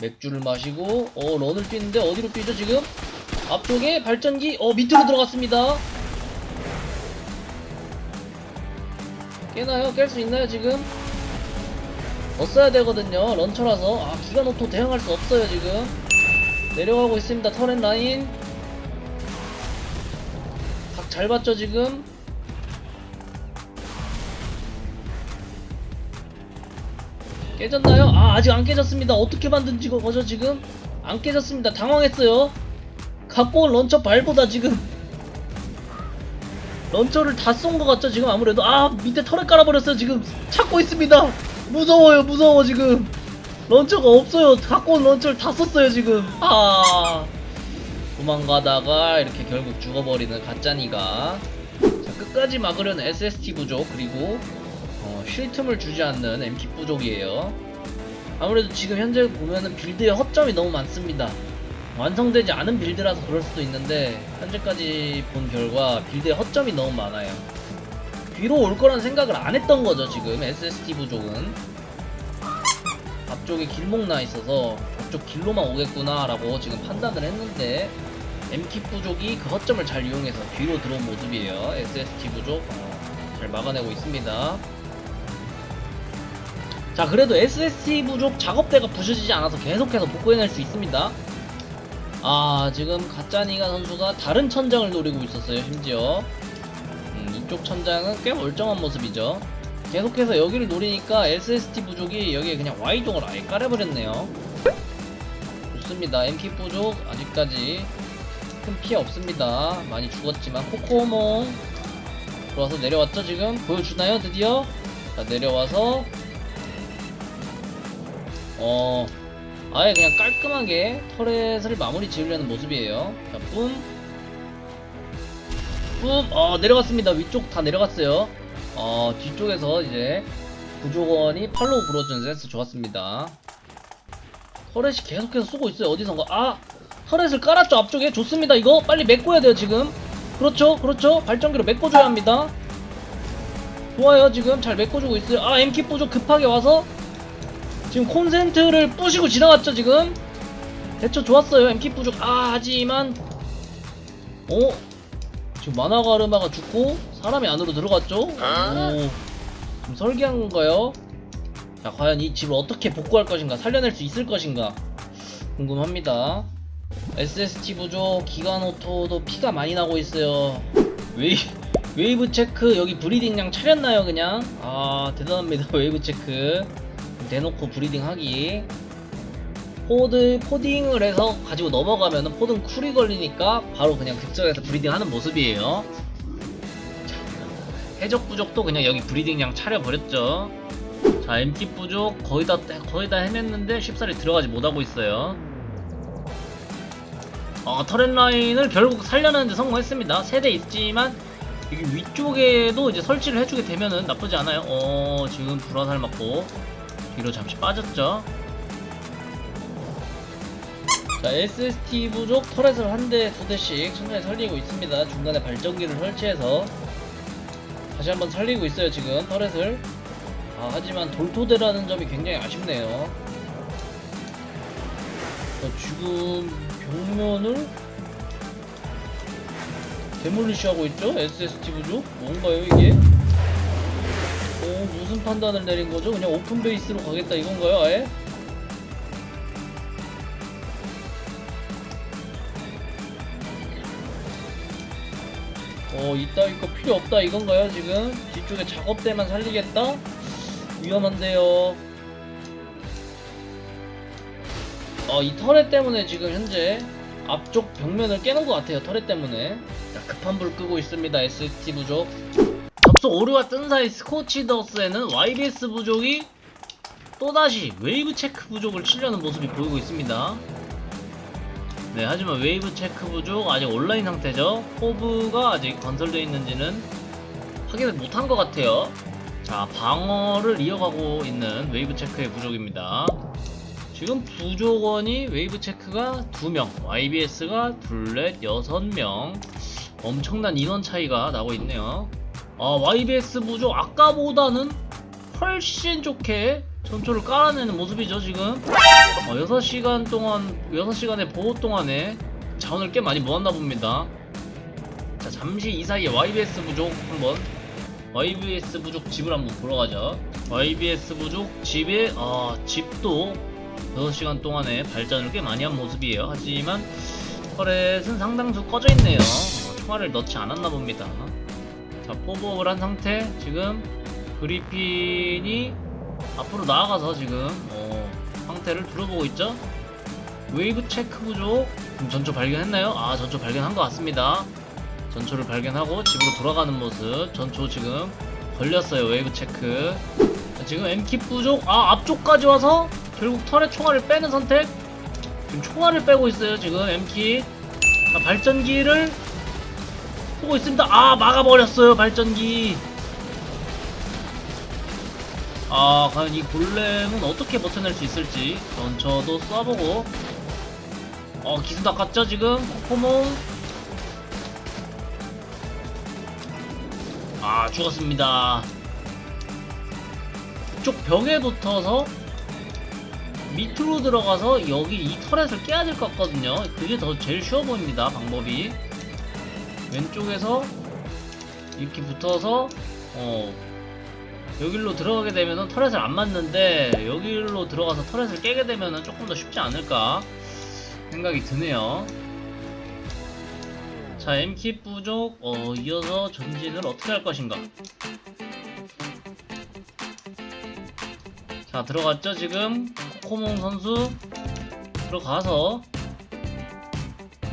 맥주를 마시고 어 런을 뛰는데 어디로 뛰죠 지금? 앞쪽에 발전기 어 밑으로 들어갔습니다. 깨나요? 깰 수 있나요 지금? 더 써야 되거든요. 런처라서 아 기가노토 대응할 수 없어요 지금. 내려가고 있습니다. 터렌 라인. 각잘 봤죠 지금? 깨졌나요? 아 아직 안 깨졌습니다. 어떻게 만든 지 거죠 지금? 안 깨졌습니다. 당황했어요. 갖고 온 런처 발보다 지금 런처를 다 쏜 것 같죠 지금 아무래도 아 밑에 털에 깔아버렸어요 지금 찾고 있습니다 무서워요 무서워 지금 런처가 없어요 갖고 온 런처를 다 썼어요 지금 아 도망가다가 이렇게 결국 죽어버리는 가짜니가 자 끝까지 막으려는 SST 부족 그리고 어, 쉴 틈을 주지 않는 MT 부족이에요. 아무래도 지금 현재 보면은 빌드에 허점이 너무 많습니다. 완성되지 않은 빌드라서 그럴 수도 있는데 현재까지 본 결과 빌드에 허점이 너무 많아요. 뒤로 올 거란 생각을 안 했던 거죠 지금. SST 부족은. 앞쪽에 길목 나 있어서 앞쪽 길로만 오겠구나 라고 지금 판단을 했는데 MT 부족이 그 허점을 잘 이용해서 뒤로 들어온 모습이에요. SST 부족 어, 잘 막아내고 있습니다 자 그래도 SST 부족 작업대가 부셔지지 않아서 계속해서 복구해낼 수 있습니다. 아 지금 가짜니가 선수가 다른 천장을 노리고 있었어요 심지어. 음, 이쪽 천장은 꽤 멀쩡한 모습이죠. 계속해서 여기를 노리니까 SST 부족이 여기에 그냥 Y종을 아예 깔아버렸네요. 좋습니다. MK 부족 아직까지 큰 피해 없습니다. 많이 죽었지만 코코몽 들어와서 내려왔죠 지금? 보여주나요 드디어? 자 내려와서 어 아예 그냥 깔끔하게 터렛을 마무리 지으려는 모습이에요. 자, 뿜. 뿜. 어, 내려갔습니다. 위쪽 다 내려갔어요. 어, 뒤쪽에서 이제 구조원이 팔로우 불어준 센스 좋았습니다. 터렛이 계속해서 쏘고 있어요. 어디선가. 아! 터렛을 깔았죠. 앞쪽에. 좋습니다. 이거 빨리 메꿔야 돼요, 지금. 그렇죠. 그렇죠. 발전기로 메꿔줘야 합니다. 좋아요. 지금 잘 메꿔주고 있어요. 아, MK 부족 급하게 와서 지금 콘센트를 부시고 지나갔죠 지금 대처 좋았어요 MK 부족 아 하지만 어? 지금 마나가르마가 죽고 사람이 안으로 들어갔죠? 오 지금 설계한 건가요? 자 과연 이 집을 어떻게 복구할 것인가 살려낼 수 있을 것인가 궁금합니다 SST 부족 기가노토도 피가 많이 나고 있어요 웨이, 웨이브 체크 여기 브리딩량 차렸나요 그냥? 아 대단합니다 웨이브 체크 대놓고 브리딩 하기. 포드 포딩을 해서 가지고 넘어가면은 포드는 쿨이 걸리니까 바로 그냥 득점해서 브리딩 하는 모습이에요. 자, 해적 부족도 그냥 여기 브리딩량 차려버렸죠. 자 MT 부족 거의 다 거의 다 해냈는데 쉽사리 들어가지 못하고 있어요. 어, 터렛 라인을 결국 살려내는데 성공했습니다. 세대 있지만 여기 위쪽에도 이제 설치를 해주게 되면은 나쁘지 않아요. 어 지금 불화살 맞고 뒤로 잠시 빠졌죠. 자, SST 부족 터렛을 한 대, 두 대씩 천천히 살리고 있습니다. 중간에 발전기를 설치해서 다시 한번 살리고 있어요, 지금 터렛을. 아, 하지만 돌토대라는 점이 굉장히 아쉽네요. 자, 지금 벽면을 데몰리시 하고 있죠? SST 부족? 뭔가요, 이게? 오, 무슨 판단을 내린 거죠? 그냥 오픈 베이스로 가겠다 이건가요, 아예? 어, 이따위 거 필요 없다 이건가요, 지금? 뒤쪽에 작업대만 살리겠다? 위험한데요. 어, 이 터렛 때문에 지금 현재 앞쪽 벽면을 깨는 것 같아요, 터렛 때문에. 자, 급한 불 끄고 있습니다, ST 부족. 접속 오류가 뜬 사이 스코치더스에는 YBS 부족이 또다시 웨이브 체크 부족을 치려는 모습이 보이고 있습니다. 네, 하지만 웨이브 체크 부족 아직 온라인 상태죠. 호브가 아직 건설되어 있는지는 확인을 못한 것 같아요. 자, 방어를 이어가고 있는 웨이브 체크의 부족입니다. 지금 부족원이 웨이브 체크가 2명, YBS가 둘넷, 6명. 엄청난 인원 차이가 나고 있네요. 아, YBS 부족 아까보다는 훨씬 좋게 전초를 깔아내는 모습이죠 지금. 어, 6시간 동안 6시간의 보호 동안에 자원을 꽤 많이 모았나 봅니다. 자 잠시 이 사이에 YBS 부족 한번 YBS 부족 집을 한번 보러 가자 YBS 부족 집에 아 집도 6시간 동안에 발전을 꽤 많이 한 모습이에요. 하지만 터렛은 상당수 꺼져 있네요. 어, 총알을 넣지 않았나 봅니다 자 포부업을 한 상태. 지금 그리핀이 앞으로 나아가서 지금 어, 상태를 둘러보고 있죠? 웨이브 체크 부족 그럼 전초 발견했나요? 아 전초 발견한 것 같습니다. 전초를 발견하고 집으로 돌아가는 모습. 전초 지금 걸렸어요 웨이브 체크. 자, 지금 M키 부족 아 앞쪽까지 와서 결국 털의 총알을 빼는 선택. 지금 총알을 빼고 있어요 지금 M키 자, 발전기를 쓰고 있습니다. 아 막아버렸어요 발전기. 아 과연 이 골렘은 어떻게 버텨낼 수 있을지 전처도 쏴보고. 어 기수 닦았죠 지금? 코코몽. 아 죽었습니다. 이쪽 벽에 붙어서 밑으로 들어가서 여기 이 터렛을 깨야 될 것 같거든요. 그게 더 제일 쉬워 보입니다 방법이 왼쪽에서 이렇게 붙어서 어 여기로 들어가게 되면은 터렛을 안 맞는데 여기로 들어가서 터렛을 깨게 되면은 조금 더 쉽지 않을까 생각이 드네요. 자, M키 부족, 어, 이어서 전진을 어떻게 할 것인가? 자, 들어갔죠, 지금? 코코몽 선수. 들어가서,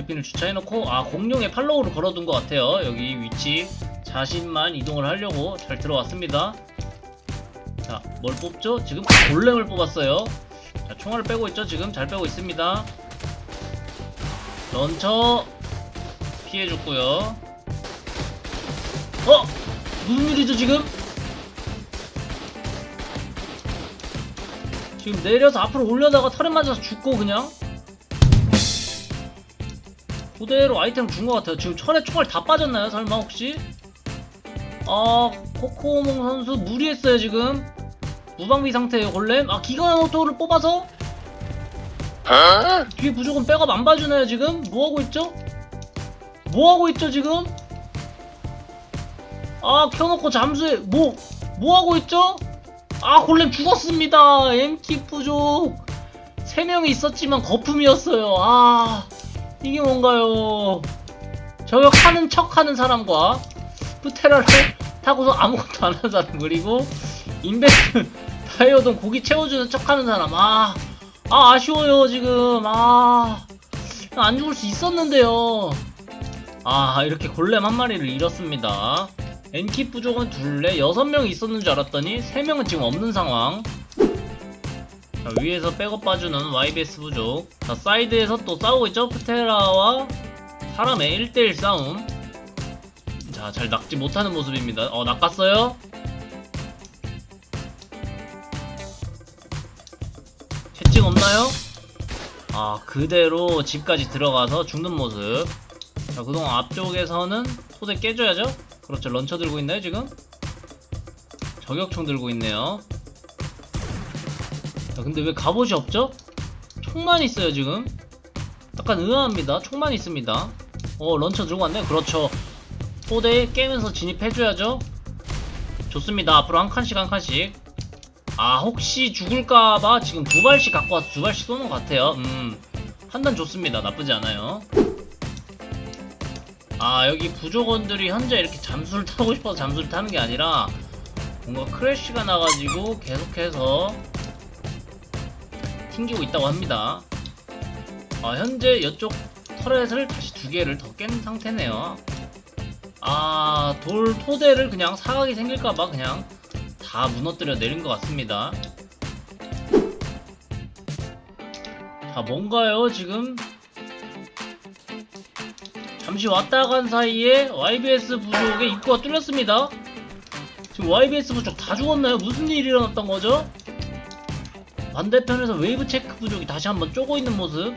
그리핀을 주차해놓고, 아, 공룡의 팔로우를 걸어둔 것 같아요. 여기 위치. 자신만 이동을 하려고 잘 들어왔습니다. 자, 뭘 뽑죠? 지금 골렘을 뽑았어요. 자, 총알을 빼고 있죠? 지금 잘 빼고 있습니다. 런처 피해줬고요. 어? 무슨 일이죠 지금? 지금 내려서 앞으로 올려다가 털에 맞아서 죽고 그냥 그대로 아이템 준 것 같아요. 지금 철에 총알 다 빠졌나요? 설마 혹시? 아 코코몽 선수 무리했어요 지금 무방비 상태예요 골렘 아 기가 오토를 뽑아서 뒤에 부족은 백업 안 봐주나요 지금? 뭐하고 있죠? 뭐하고 있죠 지금? 아 켜놓고 잠수해 뭐 뭐하고 있죠? 아 골렘 죽었습니다 엠키 부족 3명이 있었지만 거품이었어요 아 이게 뭔가요? 저격하는 척하는 사람과 프테라를 타고서 아무것도 안 하는 사람 그리고 인베스 다이어돈 고기 채워주는 척하는 사람. 아, 아 아쉬워요 지금. 아 안 죽을 수 있었는데요. 아 이렇게 골렘 한 마리를 잃었습니다. 엔키 부족은 둘레 여섯 명 있었는 줄 알았더니 세 명은 지금 없는 상황 자, 위에서 백업 봐주는 YBS 부족 자 사이드에서 또 싸우고 있죠 프테라와 사람의 1대1 싸움 자, 잘 낚지 못하는 모습입니다. 어, 낚았어요? 채찍 없나요? 아, 그대로 집까지 들어가서 죽는 모습. 자, 그동안 앞쪽에서는 토대 깨줘야죠? 그렇죠. 런처 들고 있나요, 지금? 저격총 들고 있네요. 자, 근데 왜 갑옷이 없죠? 총만 있어요, 지금. 약간 의아합니다. 총만 있습니다. 어, 런처 들고 왔네? 그렇죠. 토대에 깨면서 진입해줘야죠. 좋습니다. 앞으로 한 칸씩 한 칸씩. 아 혹시 죽을까봐 지금 두 발씩 갖고 와서 두 발씩 쏘는 것 같아요. 음 판단 좋습니다. 나쁘지 않아요. 아 여기 부족원들이 현재 이렇게 잠수를 타고 싶어서 잠수를 타는 게 아니라 뭔가 크래쉬가 나가지고 계속해서 튕기고 있다고 합니다. 아 현재 이쪽 터렛을 다시 두 개를 더 깬 상태네요. 아, 돌 토대를 그냥 사각이 생길까봐 그냥 다 무너뜨려 내린 것 같습니다. 자, 뭔가요, 지금? 잠시 왔다 간 사이에 YBS 부족의 입구가 뚫렸습니다. 지금 YBS 부족 다 죽었나요? 무슨 일이 일어났던 거죠? 반대편에서 웨이브 체크 부족이 다시 한번 쪼고 있는 모습.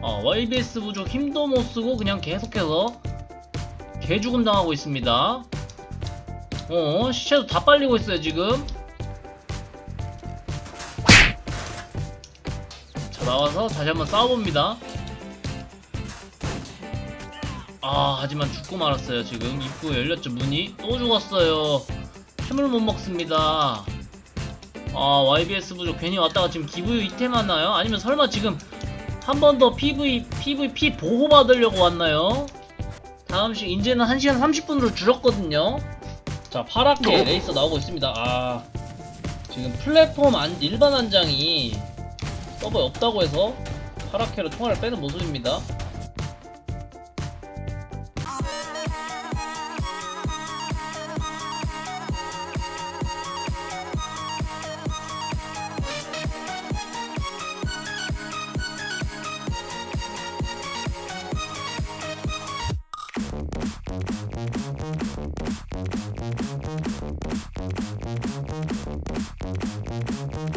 어, YBS 부족 힘도 못 쓰고 그냥 계속해서 개죽음 당하고 있습니다. 어 시체도 다 빨리고 있어요 지금. 자 나와서 다시 한번 싸워봅니다. 아 하지만 죽고 말았어요 지금. 입구에 열렸죠 문이. 또 죽었어요. 템을 못 먹습니다 아 YBS 부족. 괜히 왔다가 지금 기부 이템 하나요? 아니면 설마 지금 한 번 더 PV, PVP 보호받으려고 왔나요? 다음 시 이제는 1시간 30분으로 줄었거든요. 자 파랗게 레이서 나오고 있습니다. 아 지금 플랫폼 안, 일반 한장이 서버에 없다고 해서 파랗게로 통화를 빼는 모습입니다